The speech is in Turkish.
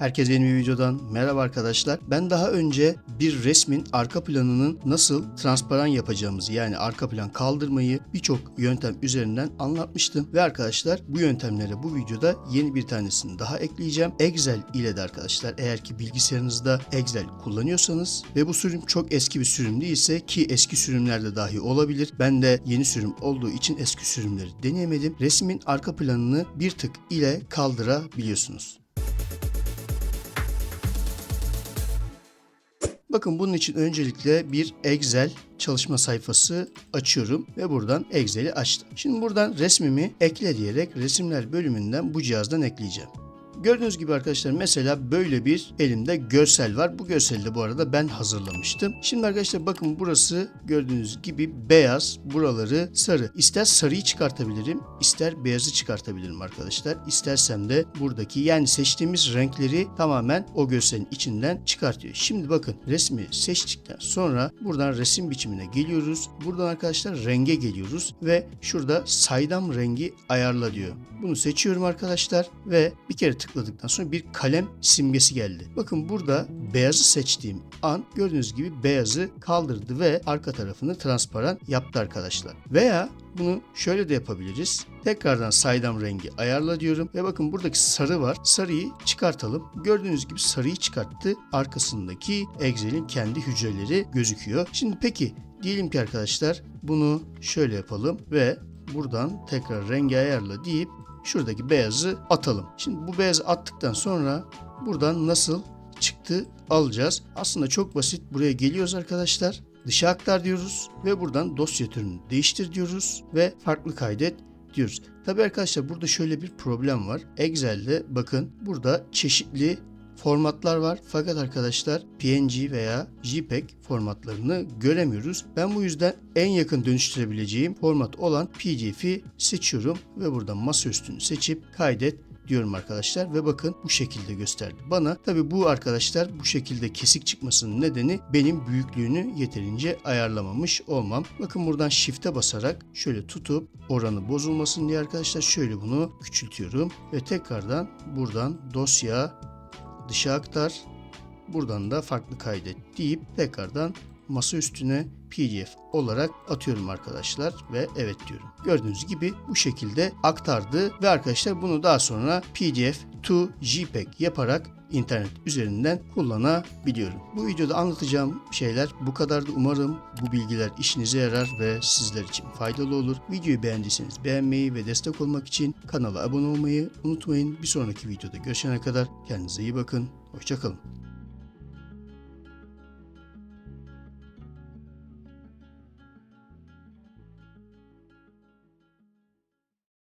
Herkese yeni bir videodan merhaba arkadaşlar. Ben daha önce bir resmin arka planının nasıl transparan yapacağımızı yani arka plan kaldırmayı birçok yöntem üzerinden anlatmıştım. Ve arkadaşlar bu yöntemlere bu videoda yeni bir tanesini daha ekleyeceğim. Excel ile de arkadaşlar eğer ki bilgisayarınızda Excel kullanıyorsanız ve bu sürüm çok eski bir sürüm değilse ki eski sürümlerde dahi olabilir. Ben de yeni sürüm olduğu için eski sürümleri deneyemedim. Resmin arka planını bir tık ile kaldırabiliyorsunuz. Bakın bunun için öncelikle bir Excel çalışma sayfası açıyorum ve buradan Excel'i açtım. Şimdi buradan resmimi ekle diyerek resimler bölümünden bu cihazdan ekleyeceğim. Gördüğünüz gibi arkadaşlar mesela böyle bir elimde görsel var. Bu görseli de bu arada ben hazırlamıştım. Şimdi arkadaşlar bakın burası gördüğünüz gibi beyaz. Buraları sarı. İster sarıyı çıkartabilirim, ister beyazı çıkartabilirim arkadaşlar. İstersem de buradaki yani seçtiğimiz renkleri tamamen o görselin içinden çıkartıyor. Şimdi bakın resmi seçtikten sonra buradan resim biçimine geliyoruz. Buradan arkadaşlar renge geliyoruz ve şurada saydam rengi ayarla diyor. Bunu seçiyorum arkadaşlar ve bir kere tıkladıktan sonra bir kalem simgesi geldi. Bakın burada beyazı seçtiğim an gördüğünüz gibi beyazı kaldırdı ve arka tarafını transparan yaptı arkadaşlar. Veya bunu şöyle de yapabiliriz. Tekrardan saydam rengi ayarla diyorum ve bakın buradaki sarı var. Sarıyı çıkartalım. Gördüğünüz gibi sarıyı çıkarttı. Arkasındaki Excel'in kendi hücreleri gözüküyor. Şimdi peki diyelim ki arkadaşlar bunu şöyle yapalım ve buradan tekrar rengi ayarla deyip şuradaki beyazı atalım. Şimdi bu beyazı attıktan sonra buradan nasıl çıktı alacağız. Aslında çok basit. Buraya geliyoruz arkadaşlar. Dışa aktar diyoruz ve buradan dosya türünü değiştir diyoruz ve farklı kaydet diyoruz. Tabi arkadaşlar burada şöyle bir problem var. Excel'de bakın burada çeşitli formatlar var. Fakat arkadaşlar PNG veya JPEG formatlarını göremiyoruz. Ben bu yüzden en yakın dönüştürebileceğim format olan PDF'i seçiyorum ve buradan masaüstünü seçip kaydet diyorum arkadaşlar ve bakın bu şekilde gösterdi bana. Tabi bu arkadaşlar bu şekilde kesik çıkmasının nedeni benim büyüklüğünü yeterince ayarlamamış olmam. Bakın buradan shift'e basarak şöyle tutup oranı bozulmasın diye arkadaşlar şöyle bunu küçültüyorum ve tekrardan buradan dosya dışa aktar buradan da farklı kaydet deyip tekrardan masa üstüne PDF olarak atıyorum arkadaşlar ve evet diyorum. Gördüğünüz gibi bu şekilde aktardı ve arkadaşlar bunu daha sonra PDF to JPEG yaparak internet üzerinden kullanabiliyorum. Bu videoda anlatacağım şeyler bu kadardı. Umarım bu bilgiler işinize yarar ve sizler için faydalı olur. Videoyu beğendiyseniz beğenmeyi ve destek olmak için kanala abone olmayı unutmayın. Bir sonraki videoda görüşene kadar kendinize iyi bakın. Hoşçakalın.